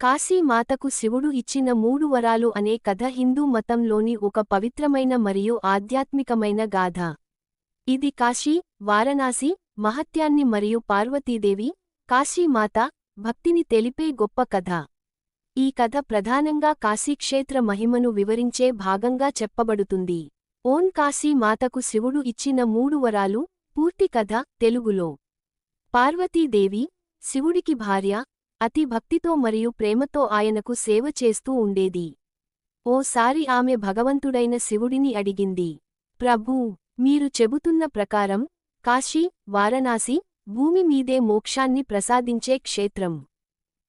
కాశీమాతకు శివుడు ఇచ్చిన మూడు వరాలు అనే కథ హిందూ మతంలోని ఒక పవిత్రమైన మరియు ఆధ్యాత్మికమైన గాథ. ఇది కాశీ వారణాసి మహత్యాన్ని మరియు పార్వతీదేవి కాశీమాత భక్తిని తెలిపే గొప్ప కథ. ఈ కథ ప్రధానంగా కాశీక్షేత్ర మహిమను వివరించే భాగంగా చెప్పబడుతుంది. ఓం కాశీ మాతకు శివుడు ఇచ్చిన మూడు వరాలు పూర్తి కథ తెలుగులో. పార్వతీదేవి శివుడికి భార్య అతి భక్తితో మరియు ప్రేమతో ఆయనకు సేవ చేస్తూ ఉండేది. ఓసారి ఆమె భగవంతుడైన శివుడిని అడిగింది. ప్రభూ మీరు చెబుతున్న ప్రకారం కాశీ వారణాసి భూమి మీదే మోక్షాన్ని ప్రసాదించే క్షేత్రం.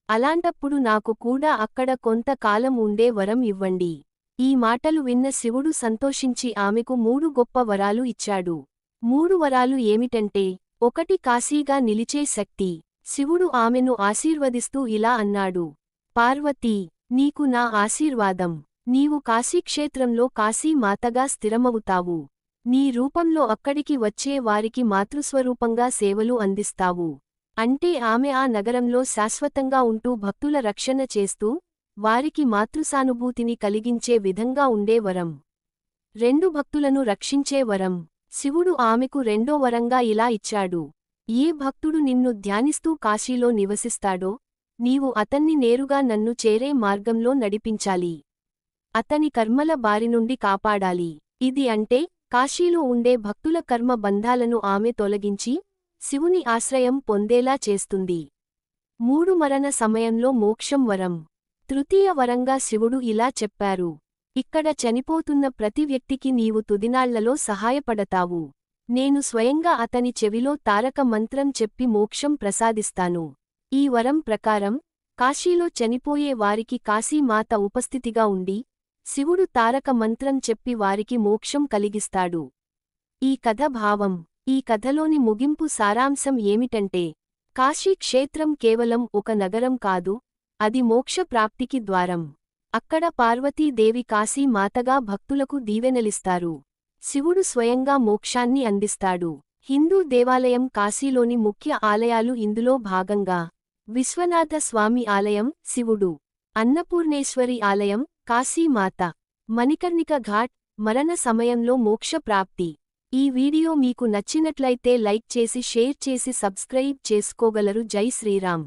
అలాంటప్పుడు నాకు కూడా అక్కడ కొంత కాలం ఉండే వరం ఇవ్వండి. ఈ మాటలు విన్న శివుడు సంతోషించి ఆమెకు మూడు గొప్ప వరాలు ఇచ్చాడు. మూడు వరాలు ఏమిటంటే ఒకటి కాశీగా నిలిచే శక్తి శివుడు ఆమెను ఆశీర్వదిస్తూ ఇలా అన్నాడు. పార్వతీ నీకు నా ఆశీర్వాదం. నీవు కాశీక్షేత్రంలో కాశీ మాతగా స్థిరమవుతావు. నీ రూపంలో అక్కడికి వచ్చే వారికి మాతృస్వరూపంగా సేవలు అందిస్తావు. అంటే ఆమె ఆ నగరంలో శాశ్వతంగా ఉంటూ భక్తుల రక్షణ చేస్తూ వారికి మాతృసానుభూతిని కలిగించే విధంగా ఉండే వరం. రెండు భక్తులను రక్షించే వరం. శివుడు ఆమెకు రెండో వరంగా ఇలా ఇచ్చాడు. ఏ భక్తుడు నిన్ను ధ్యానిస్తూ కాశీలో నివసిస్తాడో నీవు అతన్ని నేరుగా నన్ను చేరే మార్గంలో నడిపించాలి. అతని కర్మల బారినుండి కాపాడాలి. ఇది అంటే కాశీలో ఉండే భక్తుల కర్మ బంధాలను ఆమె తొలగించి శివుని ఆశ్రయం పొందేలా చేస్తుంది. మూడు మరణ సమయంలో మోక్షం వరం. తృతీయ వరంగా శివుడు ఇలా చెప్పారు. ఇక్కడ చనిపోతున్న ప్రతి వ్యక్తికి నీవు తుదినాళ్ళలో సహాయపడతావు. నేను స్వయంగా అతని చెవిలో తారక మంత్రం చెప్పి మోక్షం ప్రసాదిస్తాను. ఈ వరం ప్రకారం కాశీలో చనిపోయే వారికి కాశీమాత ఉపస్థితిగా ఉండి శివుడు తారక మంత్రం చెప్పి వారికి మోక్షం కలిగిస్తాడు. ఈ కథ భావం ఈ కథలోని ముగింపు సారాంశం ఏమిటంటే కాశీ క్షేత్రం కేవలం ఒక నగరం కాదు అది మోక్ష ప్రాప్తికి ద్వారం. అక్కడ పార్వతీదేవి కాశీ మాతగా భక్తులకు దీవెనలిస్తారు. శివుడు స్వయంగా మోక్షాన్ని అందిస్తాడు. హిందూ దేవాలయం కాశీలోని ముఖ్య ఆలయాలు ఇందులో భాగంగా. విశ్వనాథ స్వామి ఆలయం శివుడు. అన్నపూర్ణేశ్వరి ఆలయం కాశీమాత మణికర్ణిక ఘాట్ మరణ సమయంలో మోక్ష ప్రాప్తి. ఈ వీడియో మీకు నచ్చినట్లయితే లైక్ చేసి షేర్ చేసి సబ్స్క్రైబ్ చేసుకోగలరు. జై శ్రీరామ్.